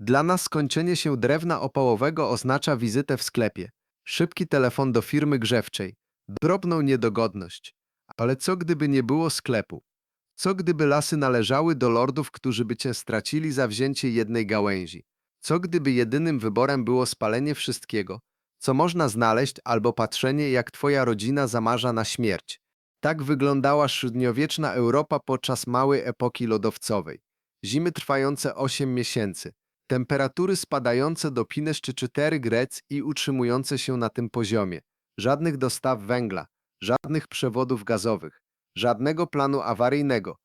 Dla nas skończenie się drewna opałowego oznacza wizytę w sklepie, szybki telefon do firmy grzewczej, drobną niedogodność. Ale co gdyby nie było sklepu? Co gdyby lasy należały do lordów, którzy by cię stracili za wzięcie jednej gałęzi? Co gdyby jedynym wyborem było spalenie wszystkiego, co można znaleźć, albo patrzenie, jak twoja rodzina zamarza na śmierć? Tak wyglądała średniowieczna Europa podczas małej epoki lodowcowej. Zimy trwające 8 miesięcy, temperatury spadające do pines czy 4 grec i utrzymujące się na tym poziomie. Żadnych dostaw węgla, żadnych przewodów gazowych, żadnego planu awaryjnego.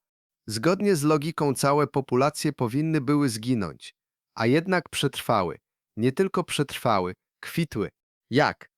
Zgodnie z logiką całe populacje powinny były zginąć, a jednak przetrwały. Nie tylko przetrwały, kwitły. Jak?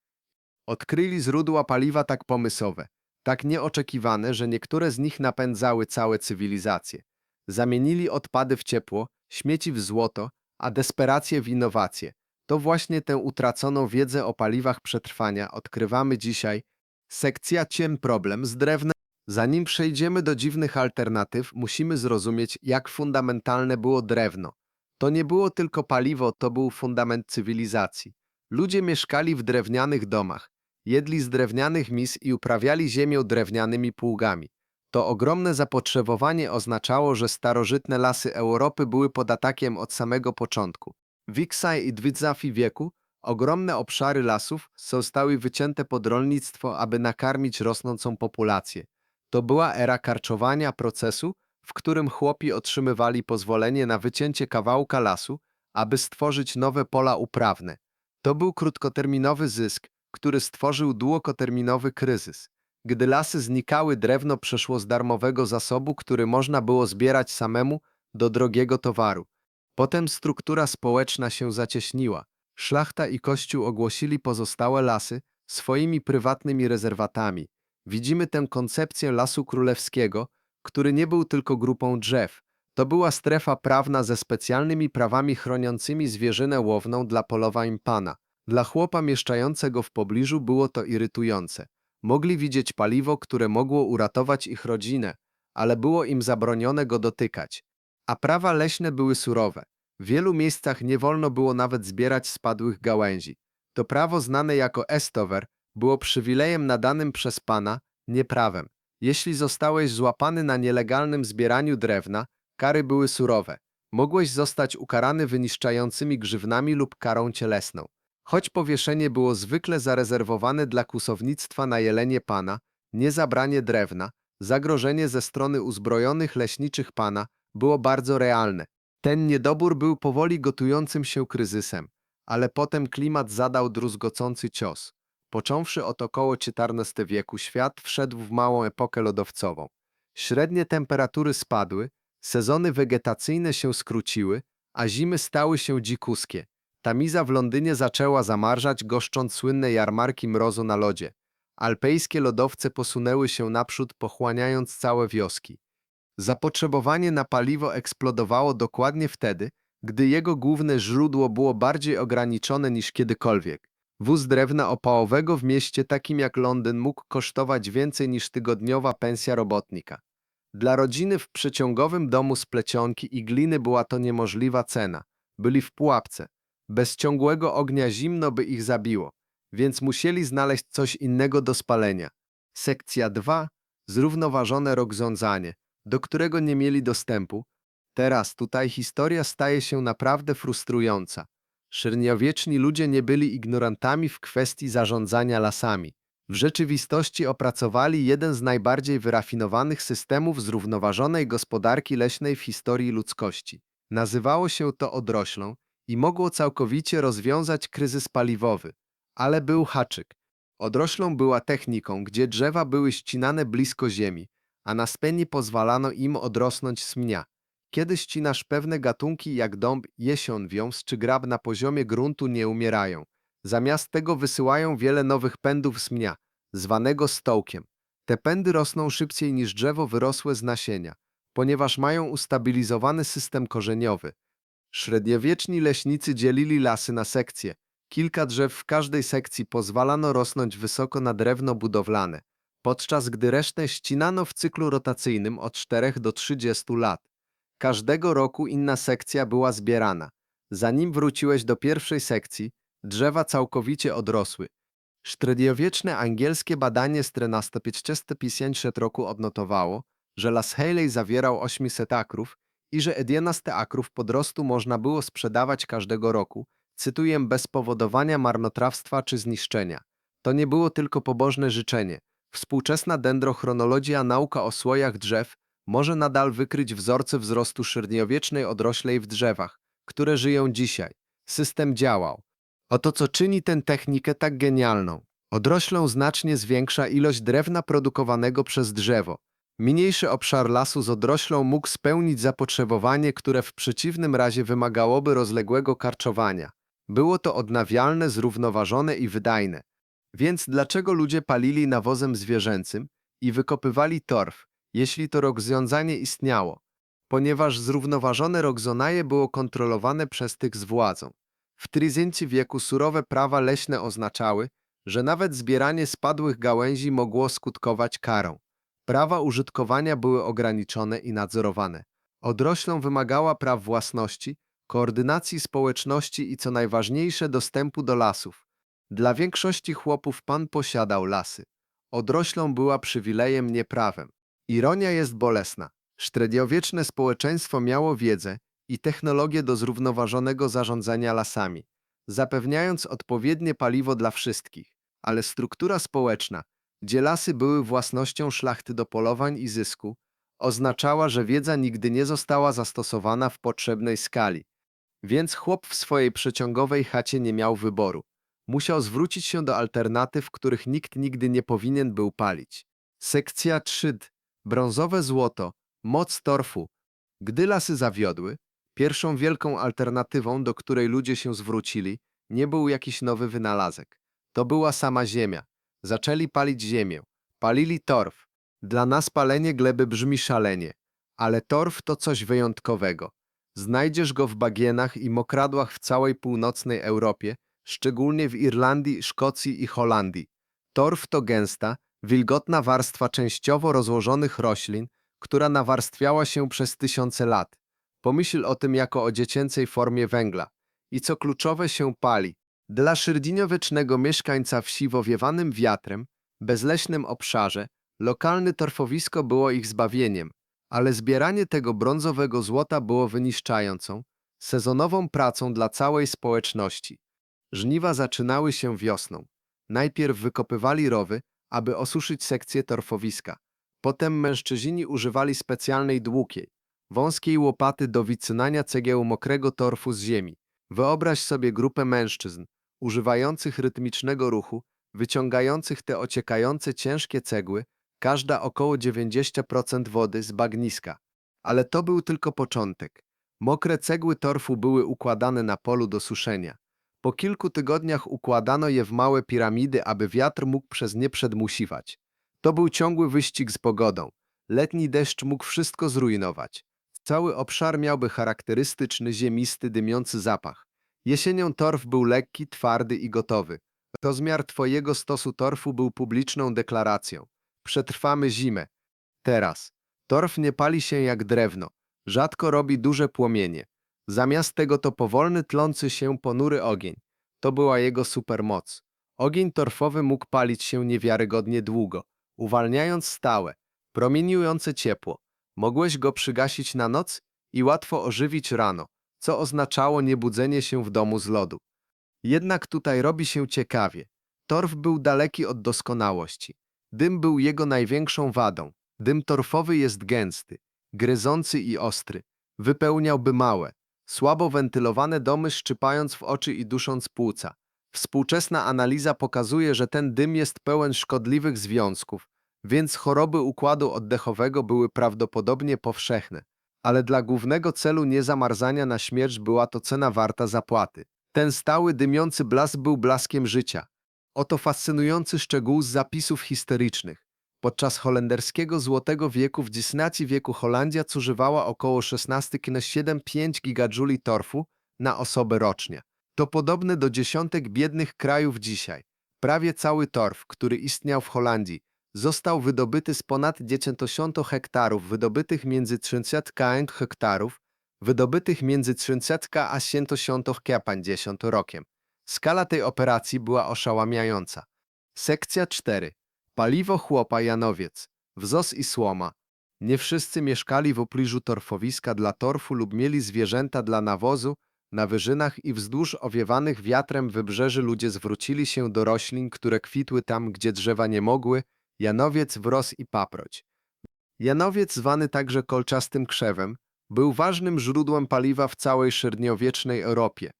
Odkryli źródła paliwa tak pomysłowe, tak nieoczekiwane, że niektóre z nich napędzały całe cywilizacje. Zamienili odpady w ciepło, śmieci w złoto, a desperację w innowacje. To właśnie tę utraconą wiedzę o paliwach przetrwania odkrywamy dzisiaj. Sekcja Ciem problem z drewnem. Zanim przejdziemy do dziwnych alternatyw, musimy zrozumieć, jak fundamentalne było drewno. To nie było tylko paliwo, to był fundament cywilizacji. Ludzie mieszkali w drewnianych domach, jedli z drewnianych mis i uprawiali ziemię drewnianymi pługami. To ogromne zapotrzebowanie oznaczało, że starożytne lasy Europy były pod atakiem od samego początku. W Iksaj i Dwidzafi wieku ogromne obszary lasów zostały wycięte pod rolnictwo, aby nakarmić rosnącą populację. To była era karczowania procesu, w którym chłopi otrzymywali pozwolenie na wycięcie kawałka lasu, aby stworzyć nowe pola uprawne. To był krótkoterminowy zysk, który stworzył długoterminowy kryzys. Gdy lasy znikały, drewno przeszło z darmowego zasobu, który można było zbierać samemu, do drogiego towaru. Potem struktura społeczna się zacieśniła. Szlachta i kościół ogłosili pozostałe lasy swoimi prywatnymi rezerwatami. Widzimy tę koncepcję lasu królewskiego, który nie był tylko grupą drzew. To była strefa prawna ze specjalnymi prawami chroniącymi zwierzynę łowną dla polowań pana. Dla chłopa mieszkającego w pobliżu było to irytujące. Mogli widzieć paliwo, które mogło uratować ich rodzinę, ale było im zabronione go dotykać. A prawa leśne były surowe. W wielu miejscach nie wolno było nawet zbierać spadłych gałęzi. To prawo znane jako estover było przywilejem nadanym przez pana, nie prawem. Jeśli zostałeś złapany na nielegalnym zbieraniu drewna, kary były surowe. Mogłeś zostać ukarany wyniszczającymi grzywnami lub karą cielesną. Choć powieszenie było zwykle zarezerwowane dla kusownictwa na jelenie pana, nie zabranie drewna, zagrożenie ze strony uzbrojonych leśniczych pana było bardzo realne. Ten niedobór był powoli gotującym się kryzysem, ale potem klimat zadał druzgocący cios. Począwszy od około XIV wieku świat wszedł w małą epokę lodowcową. Średnie temperatury spadły, sezony wegetacyjne się skróciły, a zimy stały się dzikuskie. Tamiza w Londynie zaczęła zamarzać, goszcząc słynne jarmarki mrozu na lodzie. Alpejskie lodowce posunęły się naprzód, pochłaniając całe wioski. Zapotrzebowanie na paliwo eksplodowało dokładnie wtedy, gdy jego główne źródło było bardziej ograniczone niż kiedykolwiek. Wóz drewna opałowego w mieście takim jak Londyn mógł kosztować więcej niż tygodniowa pensja robotnika. Dla rodziny w przeciągowym domu z plecionki i gliny była to niemożliwa cena. Byli w pułapce. Bez ciągłego ognia zimno by ich zabiło, więc musieli znaleźć coś innego do spalenia. Sekcja 2. Zrównoważone rozwiązanie, do którego nie mieli dostępu. Teraz tutaj historia staje się naprawdę frustrująca. Średniowieczni ludzie nie byli ignorantami w kwestii zarządzania lasami. W rzeczywistości opracowali jeden z najbardziej wyrafinowanych systemów zrównoważonej gospodarki leśnej w historii ludzkości. Nazywało się to odroślą i mogło całkowicie rozwiązać kryzys paliwowy. Ale był haczyk. Odroślą była techniką, gdzie drzewa były ścinane blisko ziemi, a na spenie pozwalano im odrosnąć z pnia. Kiedy ścinasz pewne gatunki jak dąb, jesion, wiąz czy grab na poziomie gruntu nie umierają. Zamiast tego wysyłają wiele nowych pędów z pnia, zwanego stołkiem. Te pędy rosną szybciej niż drzewo wyrosłe z nasienia, ponieważ mają ustabilizowany system korzeniowy. Średniowieczni leśnicy dzielili lasy na sekcje. Kilka drzew w każdej sekcji pozwalano rosnąć wysoko na drewno budowlane, podczas gdy resztę ścinano w cyklu rotacyjnym od 4 do 30 lat. Każdego roku inna sekcja była zbierana. Zanim wróciłeś do pierwszej sekcji, drzewa całkowicie odrosły. Średniowieczne angielskie badanie z 1350 roku odnotowało, że las Haley zawierał 800 akrów i że 11 akrów podrostu można było sprzedawać każdego roku, cytuję, bez powodowania marnotrawstwa czy zniszczenia. To nie było tylko pobożne życzenie. Współczesna dendrochronologia nauka o słojach drzew może nadal wykryć wzorce wzrostu średniowiecznej odroślej w drzewach, które żyją dzisiaj. System działał. Oto co czyni tę technikę tak genialną. Odroślą znacznie zwiększa ilość drewna produkowanego przez drzewo. Mniejszy obszar lasu z odroślą mógł spełnić zapotrzebowanie, które w przeciwnym razie wymagałoby rozległego karczowania. Było to odnawialne, zrównoważone i wydajne. Więc dlaczego ludzie palili nawozem zwierzęcym i wykopywali torf, jeśli to rozwiązanie istniało? Ponieważ zrównoważone rogzonaje było kontrolowane przez tych z władzą. W tryzięci wieku surowe prawa leśne oznaczały, że nawet zbieranie spadłych gałęzi mogło skutkować karą. Prawa użytkowania były ograniczone i nadzorowane. Odroślą wymagała praw własności, koordynacji społeczności i co najważniejsze dostępu do lasów. Dla większości chłopów pan posiadał lasy. Odroślą była przywilejem, nie prawem. Ironia jest bolesna. Średniowieczne społeczeństwo miało wiedzę i technologię do zrównoważonego zarządzania lasami, zapewniając odpowiednie paliwo dla wszystkich, ale struktura społeczna, gdzie lasy były własnością szlachty do polowań i zysku, oznaczała, że wiedza nigdy nie została zastosowana w potrzebnej skali. Więc chłop w swojej przeciągowej chacie nie miał wyboru. Musiał zwrócić się do alternatyw, których nikt nigdy nie powinien był palić. Sekcja 3. Brązowe złoto. Moc torfu. Gdy lasy zawiodły, pierwszą wielką alternatywą, do której ludzie się zwrócili, nie był jakiś nowy wynalazek. To była sama ziemia. Zaczęli palić ziemię. Palili torf. Dla nas palenie gleby brzmi szalenie, ale torf to coś wyjątkowego. Znajdziesz go w bagienach i mokradłach w całej północnej Europie, szczególnie w Irlandii, Szkocji i Holandii. Torf to gęsta, wilgotna warstwa częściowo rozłożonych roślin, która nawarstwiała się przez tysiące lat. Pomyśl o tym jako o dziecięcej formie węgla. I co kluczowe się pali. Dla średniowiecznego mieszkańca wsi wowiewanym wiatrem, bezleśnym obszarze, lokalne torfowisko było ich zbawieniem, ale zbieranie tego brązowego złota było wyniszczającą, sezonową pracą dla całej społeczności. Żniwa zaczynały się wiosną. Najpierw wykopywali rowy, aby osuszyć sekcję torfowiska. Potem mężczyźni używali specjalnej długiej, wąskiej łopaty do wycynania cegieł mokrego torfu z ziemi. Wyobraź sobie grupę mężczyzn, używających rytmicznego ruchu, wyciągających te ociekające ciężkie cegły, każda około 90% wody z bagniska. Ale to był tylko początek. Mokre cegły torfu były układane na polu do suszenia. Po kilku tygodniach układano je w małe piramidy, aby wiatr mógł przez nie przedmusiwać. To był ciągły wyścig z pogodą. Letni deszcz mógł wszystko zrujnować. Cały obszar miałby charakterystyczny, ziemisty, dymiący zapach. Jesienią torf był lekki, twardy i gotowy. Rozmiar twojego stosu torfu był publiczną deklaracją. Przetrwamy zimę. Teraz. Torf nie pali się jak drewno. Rzadko robi duże płomienie. Zamiast tego to powolny, tlący się ponury ogień. To była jego supermoc. Ogień torfowy mógł palić się niewiarygodnie długo, uwalniając stałe, promieniujące ciepło. Mogłeś go przygasić na noc i łatwo ożywić rano, co oznaczało niebudzenie się w domu z lodu. Jednak tutaj robi się ciekawie. Torf był daleki od doskonałości. Dym był jego największą wadą. Dym torfowy jest gęsty, gryzący i ostry. Wypełniałby małe, słabo wentylowane domy, szczypając w oczy i dusząc płuca. Współczesna analiza pokazuje, że ten dym jest pełen szkodliwych związków, więc choroby układu oddechowego były prawdopodobnie powszechne. Ale dla głównego celu niezamarzania na śmierć była to cena warta zapłaty. Ten stały, dymiący blask był blaskiem życia. Oto fascynujący szczegół z zapisów historycznych. Podczas holenderskiego Złotego Wieku w XIX wieku Holandia zużywała około 16,75 gigajuli torfu na osobę rocznie. To podobne do dziesiątek biednych krajów dzisiaj. Prawie cały torf, który istniał w Holandii, został wydobyty z ponad 10 hektarów wydobytych między 30 hektarów wydobytych między 300 a 150 rokiem. Skala tej operacji była oszałamiająca. Sekcja 4. Paliwo chłopa Janowiec. Wzos i słoma. Nie wszyscy mieszkali w pobliżu torfowiska dla torfu lub mieli zwierzęta dla nawozu. Na wyżynach i wzdłuż owiewanych wiatrem wybrzeży ludzie zwrócili się do roślin, które kwitły tam, gdzie drzewa nie mogły, janowiec, wros i paproć. Janowiec, zwany także kolczastym krzewem, był ważnym źródłem paliwa w całej średniowiecznej Europie.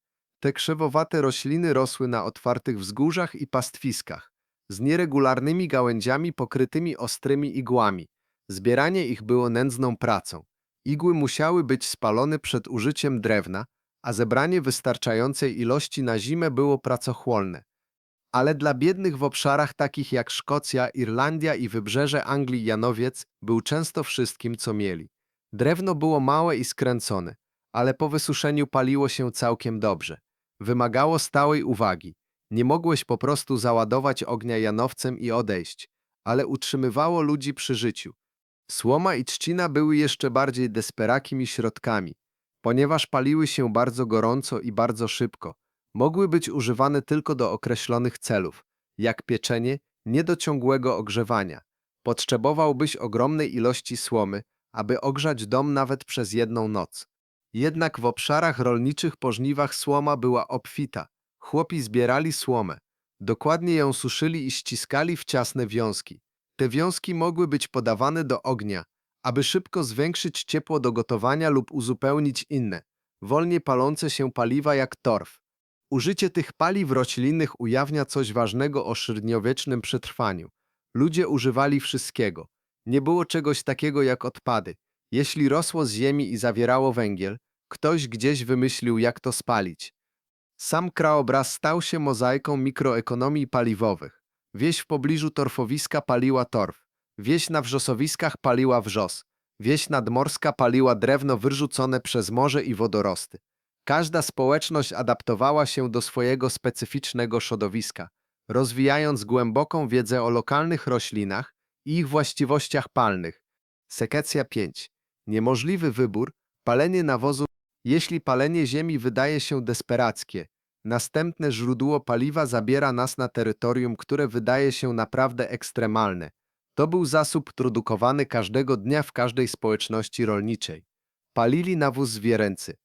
Te krzewowate rośliny rosły na otwartych wzgórzach i pastwiskach, z nieregularnymi gałęziami pokrytymi ostrymi igłami. Zbieranie ich było nędzną pracą. Igły musiały być spalone przed użyciem drewna, a zebranie wystarczającej ilości na zimę było pracochłonne. Ale dla biednych w obszarach takich jak Szkocja, Irlandia i wybrzeże Anglii Janowiec był często wszystkim, co mieli. Drewno było małe i skręcone, ale po wysuszeniu paliło się całkiem dobrze. Wymagało stałej uwagi. Nie mogłeś po prostu załadować ognia janowcem i odejść, ale utrzymywało ludzi przy życiu. Słoma i trzcina były jeszcze bardziej desperakimi środkami, ponieważ paliły się bardzo gorąco i bardzo szybko. Mogły być używane tylko do określonych celów, jak pieczenie, nie do ciągłego ogrzewania. Potrzebowałbyś ogromnej ilości słomy, aby ogrzać dom nawet przez jedną noc. Jednak w obszarach rolniczych po żniwach słoma była obfita. Chłopi zbierali słomę. Dokładnie ją suszyli i ściskali w ciasne wiązki. Te wiązki mogły być podawane do ognia, aby szybko zwiększyć ciepło do gotowania lub uzupełnić inne, wolnie palące się paliwa jak torf. Użycie tych paliw roślinnych ujawnia coś ważnego o średniowiecznym przetrwaniu. Ludzie używali wszystkiego. Nie było czegoś takiego jak odpady. Jeśli rosło z ziemi i zawierało węgiel, ktoś gdzieś wymyślił, jak to spalić. Sam krajobraz stał się mozaiką mikroekonomii paliwowych. Wieś w pobliżu torfowiska paliła torf, wieś na wrzosowiskach paliła wrzos, wieś nadmorska paliła drewno wyrzucone przez morze i wodorosty. Każda społeczność adaptowała się do swojego specyficznego środowiska, rozwijając głęboką wiedzę o lokalnych roślinach i ich właściwościach palnych. Sekecja 5. Niemożliwy wybór, palenie nawozu. Jeśli palenie ziemi wydaje się desperackie, następne źródło paliwa zabiera nas na terytorium, które wydaje się naprawdę ekstremalne. To był zasób produkowany każdego dnia w każdej społeczności rolniczej. Palili nawóz zwierzęcy.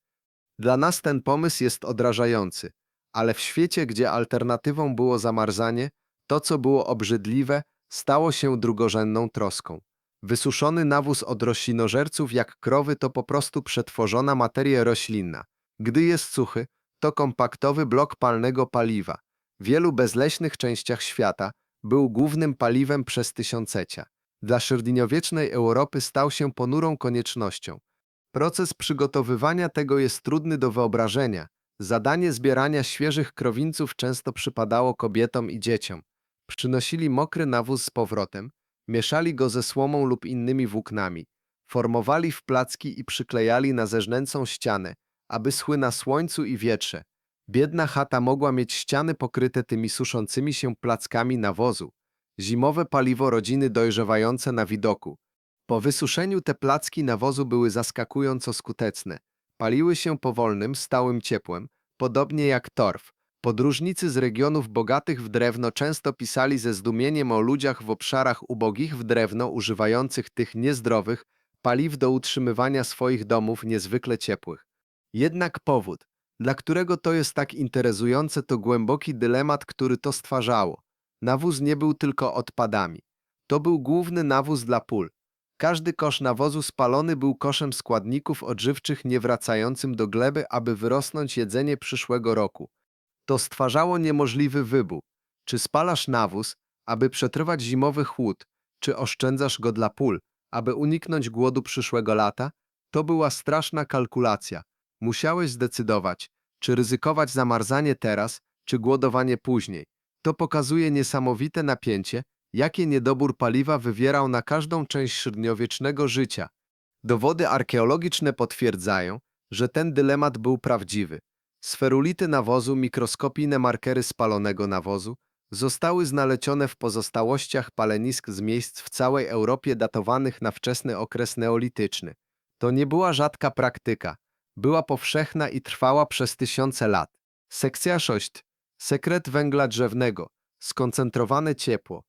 Dla nas ten pomysł jest odrażający, ale w świecie, gdzie alternatywą było zamarzanie, to, co było obrzydliwe, stało się drugorzędną troską. Wysuszony nawóz od roślinożerców jak krowy to po prostu przetworzona materia roślinna. Gdy jest suchy, to kompaktowy blok palnego paliwa. W wielu bezleśnych częściach świata był głównym paliwem przez tysiąclecia. Dla średniowiecznej Europy stał się ponurą koniecznością. Proces przygotowywania tego jest trudny do wyobrażenia. Zadanie zbierania świeżych krowińców często przypadało kobietom i dzieciom. Przynosili mokry nawóz z powrotem, mieszali go ze słomą lub innymi włóknami, formowali w placki i przyklejali na zeżnęcą ścianę, aby schły na słońcu i wietrze. Biedna chata mogła mieć ściany pokryte tymi suszącymi się plackami nawozu. Zimowe paliwo rodziny dojrzewające na widoku. Po wysuszeniu te placki nawozu były zaskakująco skuteczne. Paliły się powolnym, stałym ciepłem, podobnie jak torf. Podróżnicy z regionów bogatych w drewno często pisali ze zdumieniem o ludziach w obszarach ubogich w drewno używających tych niezdrowych paliw do utrzymywania swoich domów niezwykle ciepłych. Jednak powód, dla którego to jest tak interesujące, to głęboki dylemat, który to stwarzało. Nawóz nie był tylko odpadami. To był główny nawóz dla pól. Każdy kosz nawozu spalony był koszem składników odżywczych niewracającym do gleby, aby wyrosnąć jedzenie przyszłego roku. To stwarzało niemożliwy wybór. Czy spalasz nawóz, aby przetrwać zimowy chłód, czy oszczędzasz go dla pól, aby uniknąć głodu przyszłego lata? To była straszna kalkulacja. Musiałeś zdecydować, czy ryzykować zamarzanie teraz, czy głodowanie później. To pokazuje niesamowite napięcie, jakie niedobór paliwa wywierał na każdą część średniowiecznego życia. Dowody archeologiczne potwierdzają, że ten dylemat był prawdziwy. Sferulity nawozu, mikroskopijne markery spalonego nawozu zostały znalezione w pozostałościach palenisk z miejsc w całej Europie datowanych na wczesny okres neolityczny. To nie była rzadka praktyka. była powszechna i trwała przez tysiące lat. Sekcja 6. Sekret węgla drzewnego. Skoncentrowane ciepło.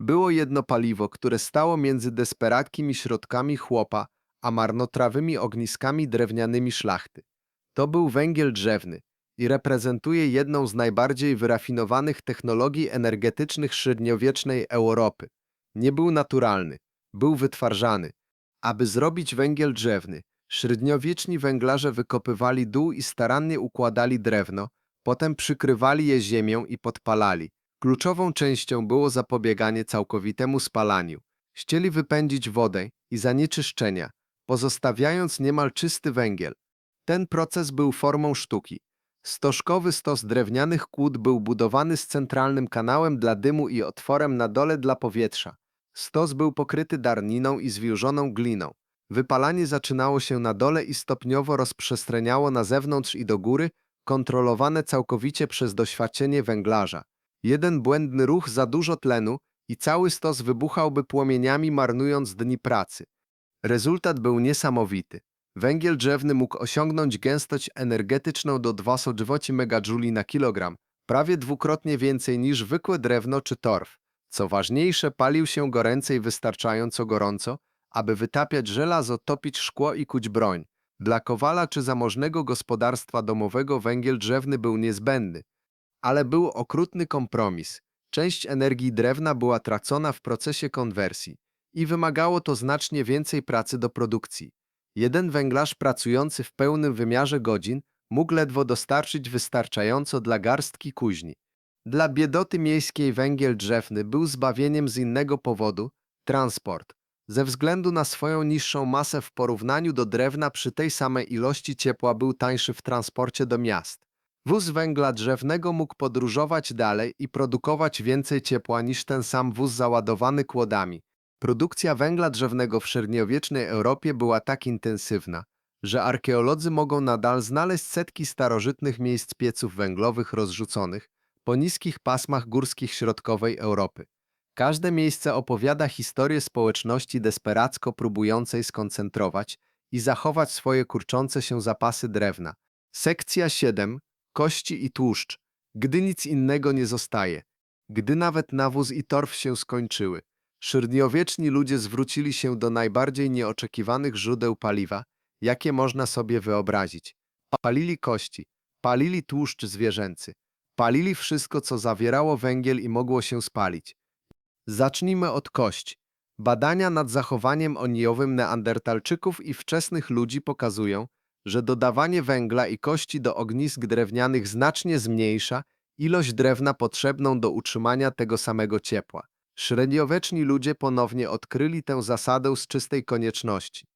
Było jedno paliwo, które stało między desperackimi środkami chłopa, a marnotrawymi ogniskami drewnianymi szlachty. To był węgiel drzewny i reprezentuje jedną z najbardziej wyrafinowanych technologii energetycznych średniowiecznej Europy. Nie był naturalny, był wytwarzany. Aby zrobić węgiel drzewny, średniowieczni węglarze wykopywali dół i starannie układali drewno, potem przykrywali je ziemią i podpalali. Kluczową częścią było zapobieganie całkowitemu spalaniu. Chcieli wypędzić wodę i zanieczyszczenia, pozostawiając niemal czysty węgiel. Ten proces był formą sztuki. Stożkowy stos drewnianych kłód był budowany z centralnym kanałem dla dymu i otworem na dole dla powietrza. Stos był pokryty darniną i zwiłżoną gliną. Wypalanie zaczynało się na dole i stopniowo rozprzestrzeniało na zewnątrz i do góry, kontrolowane całkowicie przez doświadczenie węglarza. Jeden błędny ruch za dużo tlenu i cały stos wybuchałby płomieniami, marnując dni pracy. Rezultat był niesamowity. Węgiel drzewny mógł osiągnąć gęstość energetyczną do 220 MJ na kilogram, prawie dwukrotnie więcej niż zwykłe drewno czy torf. Co ważniejsze, palił się goręcej wystarczająco gorąco, aby wytapiać żelazo, topić szkło i kuć broń. Dla kowala czy zamożnego gospodarstwa domowego węgiel drzewny był niezbędny, ale był okrutny kompromis. Część energii drewna była tracona w procesie konwersji i wymagało to znacznie więcej pracy do produkcji. Jeden węglarz pracujący w pełnym wymiarze godzin mógł ledwo dostarczyć wystarczająco dla garstki kuźni. Dla biedoty miejskiej węgiel drzewny był zbawieniem z innego powodu transport. Ze względu na swoją niższą masę w porównaniu do drewna przy tej samej ilości ciepła był tańszy w transporcie do miast. Wóz węgla drzewnego mógł podróżować dalej i produkować więcej ciepła niż ten sam wóz załadowany kłodami. Produkcja węgla drzewnego w średniowiecznej Europie była tak intensywna, że archeolodzy mogą nadal znaleźć setki starożytnych miejsc pieców węglowych rozrzuconych po niskich pasmach górskich środkowej Europy. Każde miejsce opowiada historię społeczności desperacko próbującej skoncentrować i zachować swoje kurczące się zapasy drewna. Sekcja 7. Kości i tłuszcz. Gdy nic innego nie zostaje. Gdy nawet nawóz i torf się skończyły. Średniowieczni ludzie zwrócili się do najbardziej nieoczekiwanych źródeł paliwa, jakie można sobie wyobrazić. Palili kości, palili tłuszcz zwierzęcy, palili wszystko, co zawierało węgiel i mogło się spalić. Zacznijmy od kości. Badania nad zachowaniem oniowym neandertalczyków i wczesnych ludzi pokazują, że dodawanie węgla i kości do ognisk drewnianych znacznie zmniejsza ilość drewna potrzebną do utrzymania tego samego ciepła. Średniowieczni ludzie ponownie odkryli tę zasadę z czystej konieczności.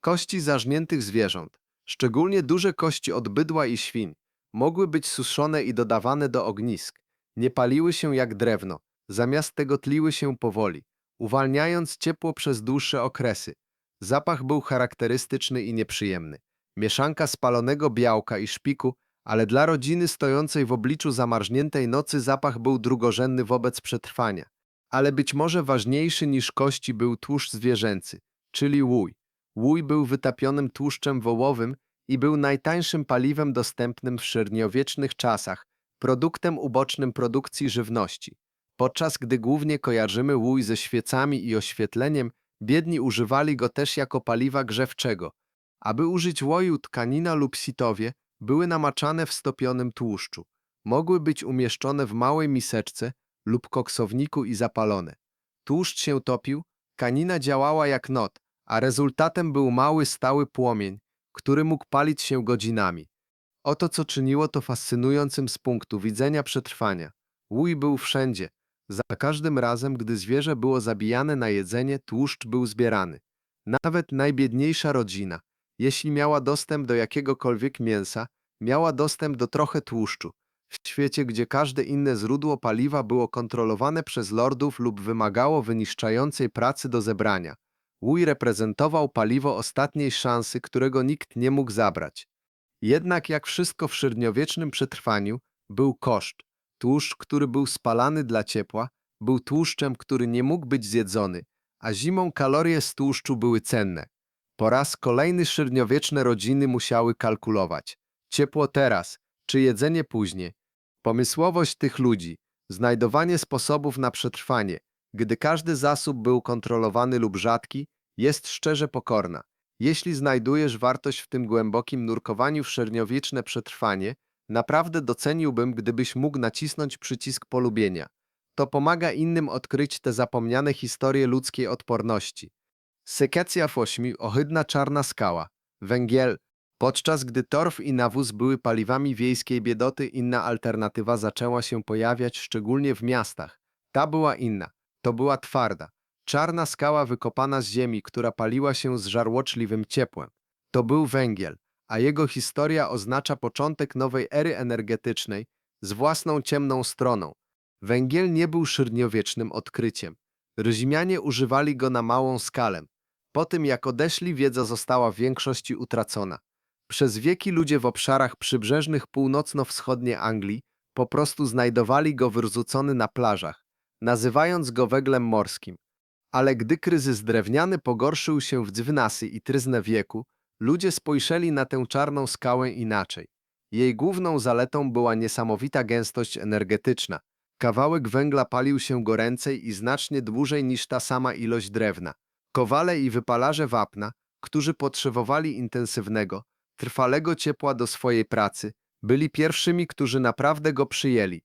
Kości zażniętych zwierząt, szczególnie duże kości od bydła i świń, mogły być suszone i dodawane do ognisk. Nie paliły się jak drewno, zamiast tego tliły się powoli, uwalniając ciepło przez dłuższe okresy. Zapach był charakterystyczny i nieprzyjemny. Mieszanka spalonego białka i szpiku, ale dla rodziny stojącej w obliczu zamarzniętej nocy zapach był drugorzędny wobec przetrwania. Ale być może ważniejszy niż kości był tłuszcz zwierzęcy, czyli łój. Łój był wytapionym tłuszczem wołowym i był najtańszym paliwem dostępnym w średniowiecznych czasach, produktem ubocznym produkcji żywności. Podczas gdy głównie kojarzymy łój ze świecami i oświetleniem, biedni używali go też jako paliwa grzewczego. Aby użyć łoju tkanina lub sitowie były namaczane w stopionym tłuszczu. Mogły być umieszczone w małej miseczce lub koksowniku i zapalone. Tłuszcz się topił, kanina działała jak not, a rezultatem był mały stały płomień, który mógł palić się godzinami. Oto co czyniło to fascynującym z punktu widzenia przetrwania. Łój był wszędzie. Za każdym razem, gdy zwierzę było zabijane na jedzenie, tłuszcz był zbierany. Nawet najbiedniejsza rodzina, jeśli miała dostęp do jakiegokolwiek mięsa, miała dostęp do trochę tłuszczu. W świecie, gdzie każde inne źródło paliwa było kontrolowane przez lordów lub wymagało wyniszczającej pracy do zebrania, łój reprezentował paliwo ostatniej szansy, którego nikt nie mógł zabrać. Jednak jak wszystko w średniowiecznym przetrwaniu, był koszt. Tłuszcz, który był spalany dla ciepła, był tłuszczem, który nie mógł być zjedzony, a zimą kalorie z tłuszczu były cenne. Po raz kolejny średniowieczne rodziny musiały kalkulować. Ciepło teraz, czy jedzenie później. Pomysłowość tych ludzi, znajdowanie sposobów na przetrwanie, gdy każdy zasób był kontrolowany lub rzadki, jest szczerze pokorna. Jeśli znajdujesz wartość w tym głębokim nurkowaniu w średniowieczne przetrwanie, naprawdę doceniłbym, gdybyś mógł nacisnąć przycisk polubienia. To pomaga innym odkryć te zapomniane historie ludzkiej odporności. Sekecja w ośmiu, ohydna czarna skała, węgiel. Podczas gdy torf i nawóz były paliwami wiejskiej biedoty, inna alternatywa zaczęła się pojawiać szczególnie w miastach. Ta była inna. To była twarda, czarna skała wykopana z ziemi, która paliła się z żarłoczliwym ciepłem. To był węgiel, a jego historia oznacza początek nowej ery energetycznej z własną ciemną stroną. Węgiel nie był średniowiecznym odkryciem. Rzymianie używali go na małą skalę. Po tym jak odeszli, wiedza została w większości utracona. Przez wieki ludzie w obszarach przybrzeżnych północno-wschodniej Anglii po prostu znajdowali go wyrzucony na plażach, nazywając go weglem morskim. Ale gdy kryzys drewniany pogorszył się w XIX i XIII wieku, ludzie spojrzeli na tę czarną skałę inaczej. Jej główną zaletą była niesamowita gęstość energetyczna. Kawałek węgla palił się goręcej i znacznie dłużej niż ta sama ilość drewna. Kowale i wypalarze wapna, którzy potrzebowali intensywnego, trwalego ciepła do swojej pracy, byli pierwszymi, którzy naprawdę go przyjęli.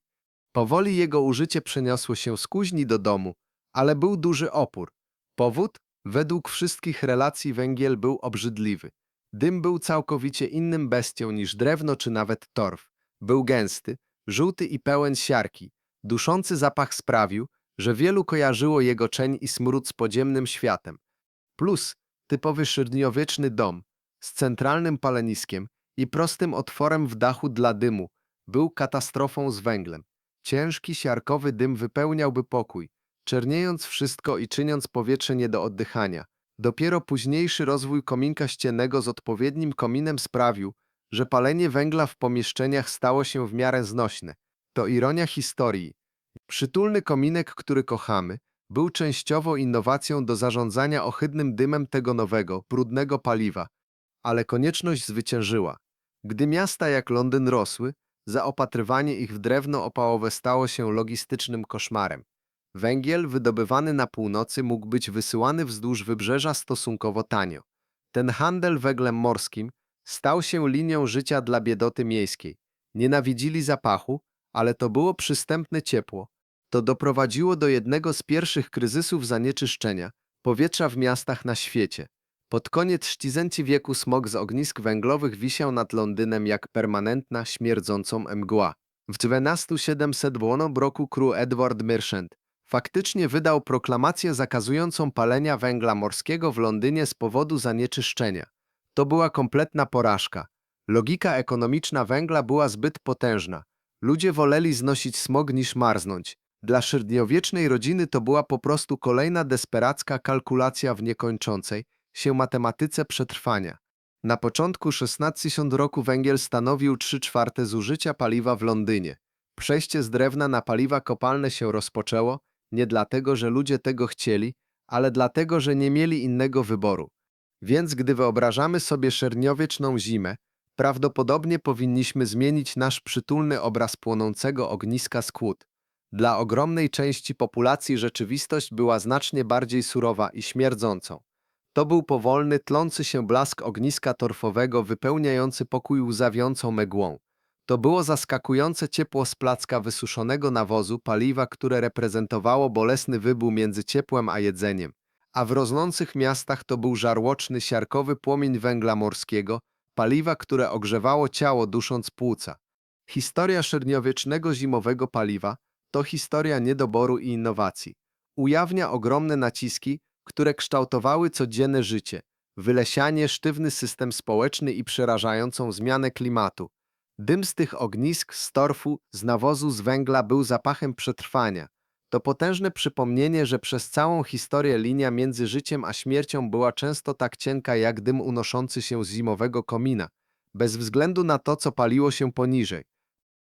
Powoli jego użycie przeniosło się z kuźni do domu, ale był duży opór. Powód? Według wszystkich relacji węgiel był obrzydliwy. Dym był całkowicie innym bestią niż drewno czy nawet torf. Był gęsty, żółty i pełen siarki. Duszący zapach sprawił, że wielu kojarzyło jego czeń i smród z podziemnym światem. Plus typowy średniowieczny dom z centralnym paleniskiem i prostym otworem w dachu dla dymu był katastrofą z węglem. Ciężki, siarkowy dym wypełniałby pokój, czerniejąc wszystko i czyniąc powietrze nie do oddychania. Dopiero późniejszy rozwój kominka ściennego z odpowiednim kominem sprawił, że palenie węgla w pomieszczeniach stało się w miarę znośne. To ironia historii. Przytulny kominek, który kochamy, był częściowo innowacją do zarządzania ohydnym dymem tego nowego, brudnego paliwa, ale konieczność zwyciężyła. Gdy miasta jak Londyn rosły, zaopatrywanie ich w drewno opałowe stało się logistycznym koszmarem. Węgiel wydobywany na północy mógł być wysyłany wzdłuż wybrzeża stosunkowo tanio. Ten handel weglem morskim stał się linią życia dla biedoty miejskiej. Nienawidzili zapachu, ale to było przystępne ciepło. To doprowadziło do jednego z pierwszych kryzysów zanieczyszczenia powietrza w miastach na świecie. Pod koniec XVI wieku smog z ognisk węglowych wisiał nad Londynem jak permanentna, śmierdzącą mgła. W 12700 roku król Edward Merchant faktycznie wydał proklamację zakazującą palenia węgla morskiego w Londynie z powodu zanieczyszczenia. To była kompletna porażka. Logika ekonomiczna węgla była zbyt potężna. Ludzie woleli znosić smog niż marznąć. Dla średniowiecznej rodziny to była po prostu kolejna desperacka kalkulacja w niekończącej się matematyce przetrwania. Na początku XVI roku węgiel stanowił 3 czwarte zużycia paliwa w Londynie. Przejście z drewna na paliwa kopalne się rozpoczęło nie dlatego, że ludzie tego chcieli, ale dlatego, że nie mieli innego wyboru. Więc gdy wyobrażamy sobie średniowieczną zimę, prawdopodobnie powinniśmy zmienić nasz przytulny obraz płonącego ogniska z kłód. Dla ogromnej części populacji rzeczywistość była znacznie bardziej surowa i śmierdzącą. To był powolny, tlący się blask ogniska torfowego wypełniający pokój łzawiącą megłą. To było zaskakujące ciepło z placka wysuszonego nawozu paliwa, które reprezentowało bolesny wybór między ciepłem a jedzeniem. A w rosnących miastach to był żarłoczny, siarkowy płomień węgla morskiego, paliwa, które ogrzewało ciało dusząc płuca. Historia średniowiecznego zimowego paliwa to historia niedoboru i innowacji. Ujawnia ogromne naciski, które kształtowały codzienne życie, wylesianie, sztywny system społeczny i przerażającą zmianę klimatu. Dym z tych ognisk, z torfu, z nawozu, z węgla był zapachem przetrwania. To potężne przypomnienie, że przez całą historię linia między życiem a śmiercią była często tak cienka jak dym unoszący się z zimowego komina, bez względu na to, co paliło się poniżej.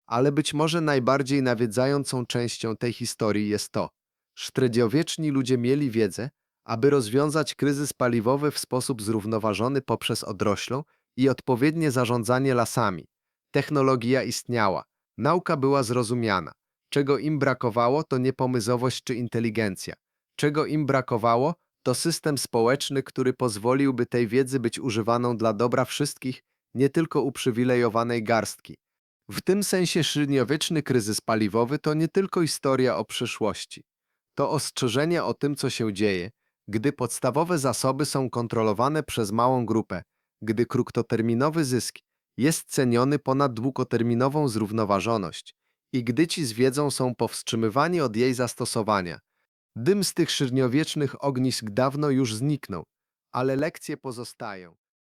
Ale być może najbardziej nawiedzającą częścią tej historii jest to. Średniowieczni ludzie mieli wiedzę, aby rozwiązać kryzys paliwowy w sposób zrównoważony poprzez odroślą i odpowiednie zarządzanie lasami. Technologia istniała, nauka była zrozumiana. Czego im brakowało, to nie pomysłowość czy inteligencja. Czego im brakowało, to system społeczny, który pozwoliłby tej wiedzy być używaną dla dobra wszystkich, nie tylko uprzywilejowanej garstki. W tym sensie średniowieczny kryzys paliwowy to nie tylko historia o przyszłości. To ostrzeżenie o tym, co się dzieje, gdy podstawowe zasoby są kontrolowane przez małą grupę, gdy krótkoterminowy zysk jest ceniony ponad długoterminową zrównoważoność i gdy ci z wiedzą są powstrzymywani od jej zastosowania. Dym z tych średniowiecznych ognisk dawno już zniknął, ale lekcje pozostają.